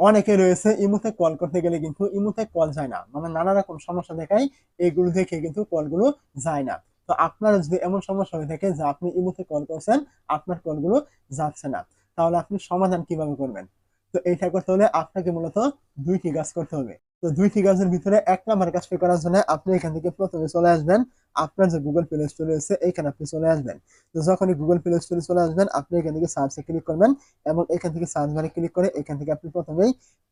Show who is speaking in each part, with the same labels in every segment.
Speaker 1: অনেকে রয়েছে ইমুতে কল করতে গেলে কিন্তু ইমুতে কল যায় না। মানে নানা রকম সমস্যা দেখায়, এগুলো দেখে কিন্তু কলগুলো যায় না। তো আপনার যদি এমন সমস্যা হয়ে থাকে যে আপনি ইমুতে কল করছেন, আপনার কলগুলো যাচ্ছে না। তাহলে আপনি সমাধান কীভাবে করবেন? তো এইটা করতে হলে আপনাকে মূলত দুইটি কাজ করতে হবে। তো দুইটি কাজের ভিতরে এক নাম্বার কাজটি করার জন্য আপনি এখান থেকে প্রথমে চলে আসবেন। আপনার যে গুগল প্লে স্টোর রয়েছে এখানে আপনি চলে আসবেন। তো যখনই গুগল প্লে স্টোরে চলে আসবেন, আপনি এখান থেকে সার্চে ক্লিক করবেন এবং এখান থেকে সার্চ বারে ক্লিক করে এখান থেকে আপনি প্রথমেই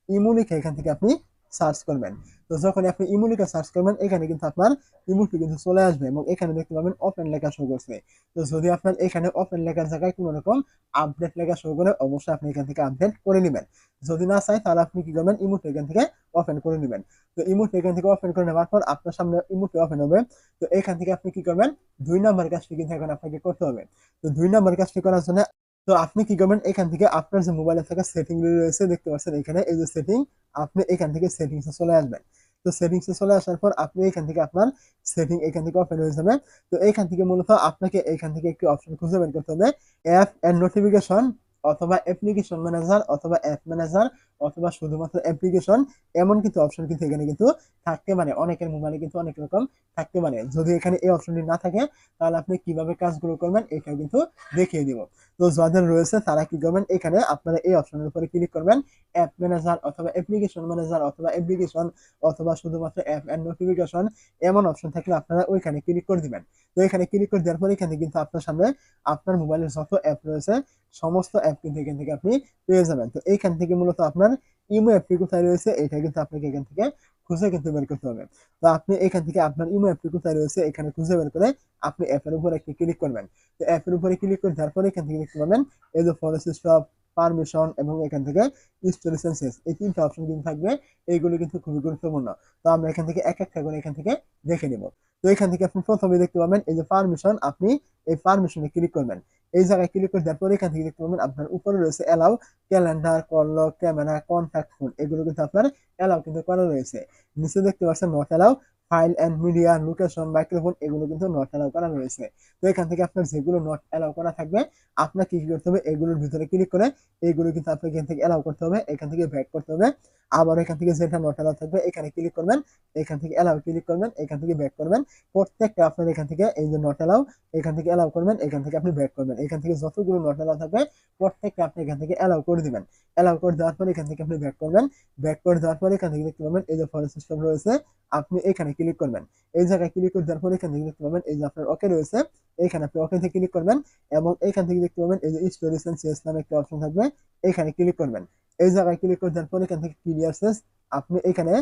Speaker 1: ইমো লিখে এখান থেকে আপনি সার্চ করবেন। তো যখন আপনি ইমো সার্চ করবেন, এখানে কিন্তু আপনার ইমোটি কিন্তু চলে আসবে এবং এখানে দেখতে পাবেন ওপেন লেখা শো করছে। তো যদি আপনার এখানে ওপেন লেখার জায়গায় কোনো রকম আপডেট লেখা শো করে, অবশ্যই আপনি এখান থেকে আপডেট করে নেবেন। যদি না চাই তাহলে আপনি কি করবেন? ইমোটি এখান থেকে ওপেন করে নেবেন। তো ইমোটি এখান থেকে ওপেন করে নেওয়ার পর আপনার সামনে ইমোটি ওপেন হবে। তো এখান থেকে আপনি কি করবেন? দুই নাম্বার কাজটি কিন্তু এখন আপনাকে করতে হবে। তো দুই নাম্বার কাজটি করার জন্য তো আপনি কি করবেন? এখান থেকে আপনার যে মোবাইলে থাকা সেটিং রয়েছে, দেখতে পাচ্ছেন এখানে এই যে সেটিং আপনি এখান থেকে সেটিংসে চলে আসবেন। তো সেটিংসে চলে আসার পর আপনি এখান থেকে আপনার সেটিং এখান থেকে ওপেন হয়ে যাবে। তো এখান থেকে মূলত আপনাকে এখান থেকে একটি অপশন খুঁজে বের করতে হবে অ্যাপ এন্ড নোটিফিকেশন অথবা অ্যাপ্লিকেশন ম্যানেজার অথবা অ্যাপ ম্যানেজার অথবা শুধুমাত্র অ্যাপ্লিকেশন এমন কিন্তু অপশন কিন্তু এখানে কিন্তু থাকতে পারে। অনেকের মোবাইলে কিন্তু অনেক রকম থাকতে পারে। যদি এখানে এই অপশনটি না থাকে, তাহলে আপনি কীভাবে কাজগুলো করবেন এটাও কিন্তু দেখিয়ে দিব। তো যাদের রয়েছে, তারা কি করবেন? এখানে আপনারা এই অপশনের উপরে ক্লিক করবেন অ্যাপ ম্যানেজার অথবা অ্যাপ্লিকেশন ম্যানেজার অথবা অ্যাপ্লিকেশন অথবা শুধুমাত্র অ্যাপ অ্যান্ড নোটিফিকেশন এমন অপশন থাকলে আপনারা ওইখানে ক্লিক করে দিবেন। তো এখানে ক্লিক করে দেওয়ার পর এখানে কিন্তু আপনার সামনে আপনার মোবাইলের যত অ্যাপ রয়েছে, সমস্ত অ্যাপ কিন্তু এখান থেকে আপনি পেয়ে যাবেন। তো এইখান থেকে মূলত আপনার ইমো অ্যাপটি কোথায় রয়েছে, এটা কিন্তু আপনাকে এখান থেকে খুঁজে কিন্তু বের করতে হবে। তো আপনি এখান থেকে আপনার ইমো অ্যাপটি কোথায় রয়েছে, এখানে খুঁজে বের করে আপনি অ্যাপের উপরে একটি ক্লিক করবেন। তো অ্যাপের উপরে ক্লিক করে যার পরে এখান থেকে দেখতে পাবেন, এই যে ফরেস্ট স্টপ পারমিশন এবং এখান থেকে স্টোরি সেন্সেস এই তিনটা অপশন কিন্তু থাকবে, এইগুলো কিন্তু খুবই গুরুত্বপূর্ণ। তো আমরা এখান থেকে এক একটা করে এখান থেকে দেখে নিব। তো এখান থেকে আপনি প্রথমে দেখতে পাবেন, এই যে পারমিশন আপনি এই পারমিশনে ক্লিক করবেন। এই জায়গায় ক্লিক করে দেওয়ার পরে এখান থেকে দেখতে পাবেন, আপনার উপরে রয়েছে allow calendar call camera contact phone এগুলো কিন্তু আপনার অ্যালাউ কিন্তু করা রয়েছে। নিচে দেখতে পাচ্ছেন not allow file and media location microphone এগুলো কিন্তু নট অ্যালাউ করা রয়েছে তো এখান থেকে আপনার যেগুলো নট অ্যালাউ করা থাকবে আপনাকে কি করতে হবে এগুলোর ভিতরে ক্লিক করে এইগুলো কিন্তু আপনাকে এখান থেকে অ্যালাউ করতে হবে এখান থেকে ব্যাক করতে হবে আবার এখান থেকে যেটা নট অ্যালাউ থাকবে এখানে ক্লিক করবেন এখান থেকে অ্যালাউ ক্লিক করবেন এখান থেকে ব্যাক করবেন প্রত্যেকটা আপনার এখান থেকে এই যে নট অ্যালাউ এখান থেকে অ্যালাউ করবেন এখান থেকে আপনি ব্যাক করবেন এখান থেকে যতগুলো নট অ্যালাউ থাকবে প্রত্যেকটা আপনি এখান থেকে অ্যালাউ করে দিবেন অ্যালাউ করে দেওয়ার পর এখান থেকে আপনি ব্যাক করবেন ব্যাক করে দেওয়ার পর এখান থেকে দেখতে পাবেন এই যে ফরেস্ট সিস্টেম রয়েছে আপনি এখানে ক্লিক করবেন। এই জায়গায় ক্লিক করে দেওয়ার পর এখান থেকে দেখতে পাবেন, এই যে আপনার ওকে রয়েছে এইখানে আপনি ওকে থেকে ক্লিক করবেন এবং এখান থেকে দেখতে পাবেন, এই যে স্টোরেজ অ্যান্ড সেস নামে একটা অপশন থাকবে এইখানে ক্লিক করবেন। এই জায়গায় ক্লিক করে দেওয়ার পর এখান থেকে ক্লিয়ার সেস আপনি এখানে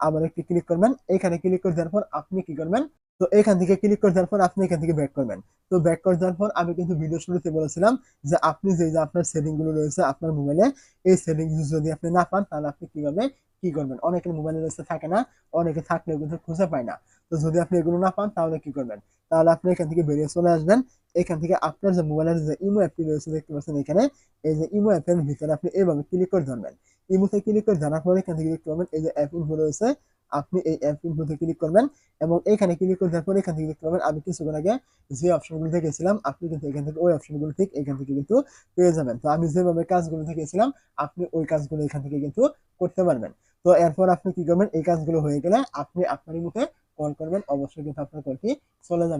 Speaker 1: আবার একটি ক্লিক করবেন। এখানে ক্লিক করে দেওয়ার পর আপনি কি করবেন? তো এখান থেকে ক্লিক করে দেওয়ার পর আপনি এখান থেকে ব্যাক করবেন। তো ব্যাক করে দেওয়ার পর আমি কিন্তু ভিডিও শুরুতে বলেছিলাম যে আপনি যে আপনার সেটিংগুলো রয়েছে আপনার মোবাইলে এই সেটিং যদি আপনি না পান, তাহলে আপনি কীভাবে, কি করবেন? অনেকের মোবাইলে রয়েছে থাকে না, অনেকে থাকলেও কিন্তু খুঁজে পায় না। তো যদি আপনি এগুলো না পান, তাহলে কি করবেন? তাহলে আপনি এখান থেকে বেরিয়ে চলে আসবেন। এখান থেকে আপনার যে মোবাইলের যে ইমো অ্যাপটি রয়েছে, দেখতে পাচ্ছেন এখানে, এই যে ইমো অ্যাপের ভিতরে আপনি এইভাবে ক্লিক করে ধরবেন। ইমোতে ক্লিক করে জানার পরে এখান থেকে দেখতে পাবেন এই যে অ্যাপ ইনফো রয়েছে আপনি এই অ্যাপ মধ্যে ক্লিক করবেন এবং এখানে ক্লিক করে দেওয়ার পরে এখান থেকে দেখতে পাবেন আমি কিছুক্ষণ আগে যে অপশনগুলো দেখেছিলাম, আপনি কিন্তু এখান থেকে ওই অপশনগুলো ঠিক এখান থেকে কিন্তু পেয়ে যাবেন। তো আমি যেভাবে কাজগুলো দেখেছিলাম, আপনি ওই কাজগুলো এখান থেকে কিন্তু করতে পারবেন। তো এরপর আপনি কি করবেন? এই কাজগুলো হয়ে গেলে আপনি আপনার মুখে কল করবেন। অবশ্যই কিন্তু আপনার কলটি চলে যাবে।